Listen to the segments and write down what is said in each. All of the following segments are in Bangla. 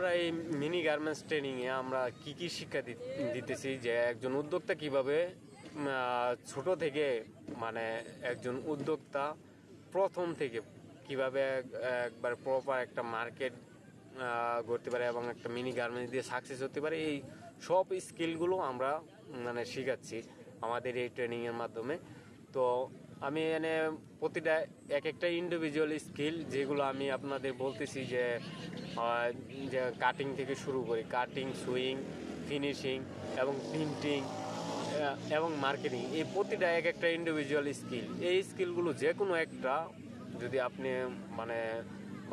আমরা এই মিনি গার্মেন্টস ট্রেনিংয়ে আমরা কি কি শিক্ষা দিতেছি? যে একজন উদ্যোক্তা কীভাবে ছোট থেকে মানে একজন উদ্যোক্তা প্রথম থেকে কীভাবে একবার প্রপার একটা মার্কেট করতে পারে এবং একটা মিনি গার্মেন্টস দিয়ে সাকসেস হতে পারে, এই সব স্কিলগুলো আমরা মানে শেখাচ্ছি আমাদের এই ট্রেনিংয়ের মাধ্যমে। তো আমি এনে প্রতিটা এক একটা ইন্ডিভিজুয়াল স্কিল যেগুলো আমি আপনাদের বলতেছি যে যে কাটিং থেকে শুরু করি। কাটিং সুইং ফিনিশিং এবং প্রিন্টিং এবং মার্কেটিং এই প্রতিটা এক একটা ইন্ডিভিজুয়াল স্কিল এই স্কিলগুলো যে কোনো একটা যদি আপনি মানে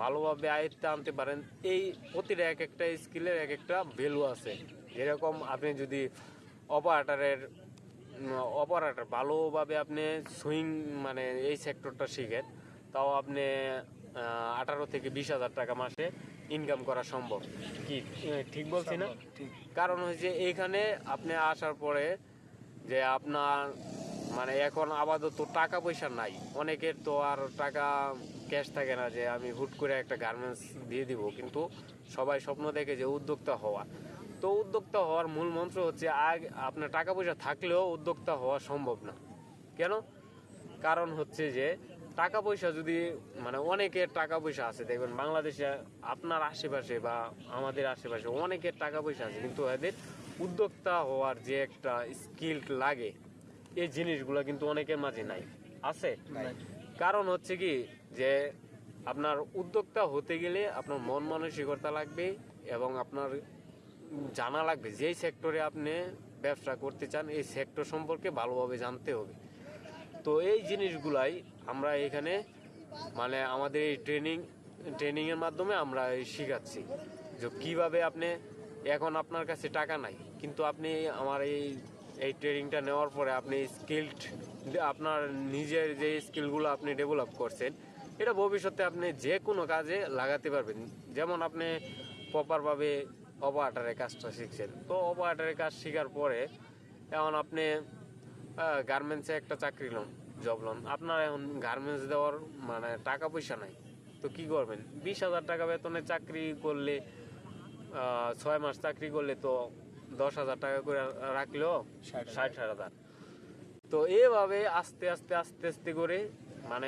ভালোভাবে আয়ত্তে আনতে পারেন, এই প্রতিটা এক একটা স্কিলের এক একটা ভ্যালু আছে। যেরকম আপনি যদি অপারেটারের অপারেটর ভালোভাবে আপনি সুইং মানে এই সেক্টরটা শিখেন তাও আপনি আঠারো থেকে বিশ হাজার টাকা মাসে ইনকাম করা সম্ভব। কি ঠিক বলছি না? কারণ হচ্ছে এইখানে আপনি আসার পরে যে আপনার মানে এখন আপাতত টাকা পয়সা নাই। অনেকের তো আর টাকা ক্যাশ থাকে না যে আমি হুট করে একটা গার্মেন্টস দিয়ে দিব কিন্তু সবাই স্বপ্ন দেখে যে উদ্যোক্তা হওয়া। তো উদ্যোক্তা হওয়ার মূল মন্ত্র হচ্ছে আগ আপনার টাকা পয়সা থাকলেও উদ্যোক্তা হওয়া সম্ভব না। কেন? কারণ হচ্ছে যে টাকা পয়সা যদি মানে অনেকের টাকা পয়সা আছে দেখবেন বাংলাদেশে আপনার আশেপাশে বা আমাদের আশেপাশে অনেকের টাকা পয়সা আছে কিন্তু এদের উদ্যোক্তা হওয়ার যে একটা স্কিল লাগে এই জিনিসগুলো কিন্তু অনেকের মাঝে নাই। আছে? কারণ হচ্ছে কি যে আপনার উদ্যোক্তা হতে গেলে আপনার মন মানসিকতা লাগবে এবং আপনার জানা লাগবে, যেই সেক্টরে আপনি ব্যবসা করতে চান, এই সেক্টর সম্পর্কে ভালোভাবে জানতে হবে। তো এই জিনিসগুলাই আমরা এখানে মানে আমাদের এই ট্রেনিং ট্রেনিংয়ের মাধ্যমে আমরা শিখাচ্ছি যে কীভাবে আপনি, এখন আপনার কাছে টাকা নাই, কিন্তু আপনি আমার এই এই ট্রেনিংটা নেওয়ার পরে আপনি স্কিলড আপনার নিজের যে স্কিলগুলো আপনি ডেভেলপ করছেন, এটা ভবিষ্যতে আপনি যে কোনো কাজে লাগাতে পারবেন। যেমন আপনি প্রপারভাবে অপারেটারের কাজটা শিখছেন। তো অপারেটারের কাজ শেখার পরে এখন আপনি গার্মেন্টসে একটা চাকরি লোন জব লোন। আপনার এখন গার্মেন্টস দেওয়ার মানে টাকা পয়সা নাই। তো কি করবেন? বিশ হাজার টাকা বেতনে চাকরি করলে ছয় মাস চাকরি করলে তো দশ হাজার টাকা করে রাখলেও ষাট ষাট হাজার। তো এভাবে আস্তে আস্তে আস্তে আস্তে করে মানে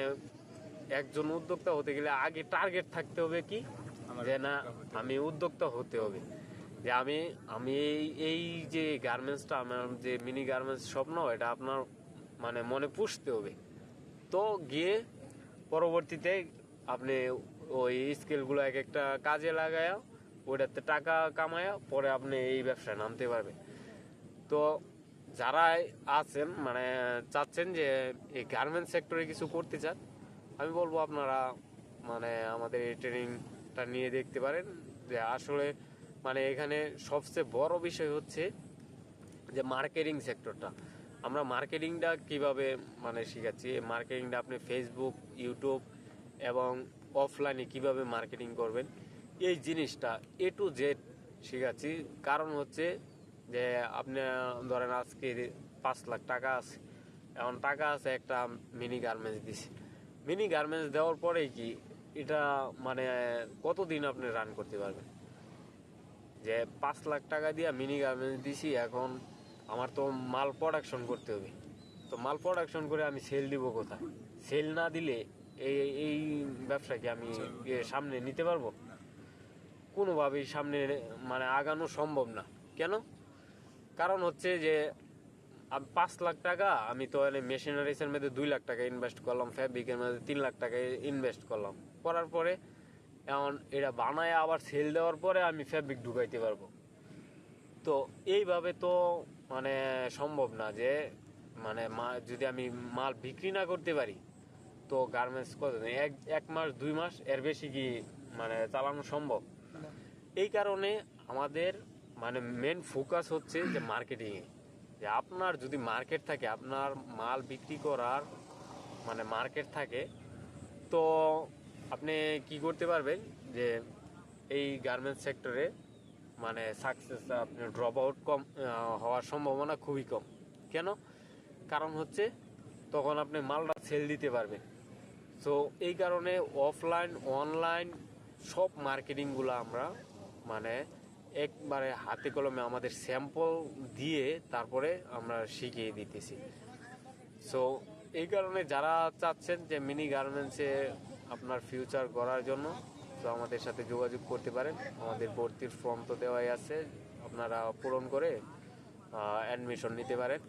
একজন উদ্যোক্তা হতে গেলে আগে টার্গেট থাকতে হবে কি? যে না আমি উদ্যোক্তা হতে হবে। যে আমি আমি এই এই যে গার্মেন্টসটা আমার যে মিনি গার্মেন্টস স্বপ্ন এটা আপনার মানে মনে পুষতে হবে। তো গিয়ে পরবর্তীতে আপনি ওই স্কিলগুলো এক একটা কাজে লাগায়া ওইটাতে টাকা কামায়া পরে আপনি এই ব্যবসায় নামতে পারবে তো যারা আছেন মানে চাচ্ছেন যে এই গার্মেন্টস সেক্টরে কিছু করতে চান আমি বলব আপনারা মানে আমাদের এই ট্রেনিংটা নিয়ে দেখতে পারেন যে আসলে মানে এখানে সবচেয়ে বড় বিষয় হচ্ছে যে মার্কেটিং সেক্টরটা আমরা মার্কেটিংটা কীভাবে মানে শিখাচ্ছি? মার্কেটিংটা আপনি ফেসবুক ইউটিউব এবং অফলাইনে কীভাবে মার্কেটিং করবেন? এই জিনিসটা এ টু জেড শিখাচ্ছি। কারণ হচ্ছে যে আপনি, ধরেন আজকে পাঁচ লাখ টাকা আছে। এখন টাকা আছে একটা মিনি গার্মেন্টস দিছি। মিনি গার্মেন্টস দেওয়ার পরে কি এটা মানে কতদিন আপনি রান করতে পারবেন? যে পাঁচ লাখ টাকা দিয়ে মিনি গার্মেন্টস দিছি, এখন আমার তো মাল প্রোডাকশন করতে হবে। তো মাল প্রোডাকশন করে আমি সেল দিব কোথায়? সেল না দিলে এই এই ব্যবসাকে আমি সামনে নিতে পারব? কোনোভাবেই সামনে মানে আগানো সম্ভব না। কেন? কারণ হচ্ছে যে আম- পাঁচ লাখ টাকা আমি তো মেশিনারিসের মধ্যে দুই লাখ টাকা ইনভেস্ট করলাম ফ্যাব্রিকের মধ্যে তিন লাখ টাকা ইনভেস্ট করলাম। করার পরে এখন এটা বানায় আবার সেল দেওয়ার পরে আমি ফ্যাব্রিক ঢুকাইতে পারব। তো এইভাবে তো মানে সম্ভব না যে মানে মা- যদি আমি মাল বিক্রি না করতে পারি তো গার্মেন্টস কত? এক এক মাস দুই মাস এর বেশি কি মানে চালানো সম্ভব? এই কারণে আমাদের মানে মেন ফোকাস হচ্ছে যে মার্কেটিংয়ে যে আপনার যদি মার্কেট থাকে, আপনার মাল বিক্রি করার মানে মার্কেট থাকে, তো আপনি কি করতে পারবেন? যে এই গার্মেন্টস সেক্টরে মানে সাকসেস আপনি ড্রপ আউট কম হওয়ার সম্ভাবনা খুবই কম। কেন? কারণ হচ্ছে তখন আপনি মালটা সেল দিতে পারবেন। সো এই কারণে অফলাইন অনলাইন সব মার্কেটিংগুলো আমরা মানে একবারে হাতে কলমে আমাদের স্যাম্পল দিয়ে তারপরে আমরা শিখিয়ে দিতেছি। সো এই কারণে যারা চাচ্ছেন যে মিনি গার্মেন্টসে আপনার ফিউচার করার জন্য, তো আমাদের সাথে যোগাযোগ করতে পারেন। আমাদের ভর্তির ফর্ম তো দেওয়াই আছে। আপনারা পূরণ করে অ্যাডমিশন নিতে পারেন।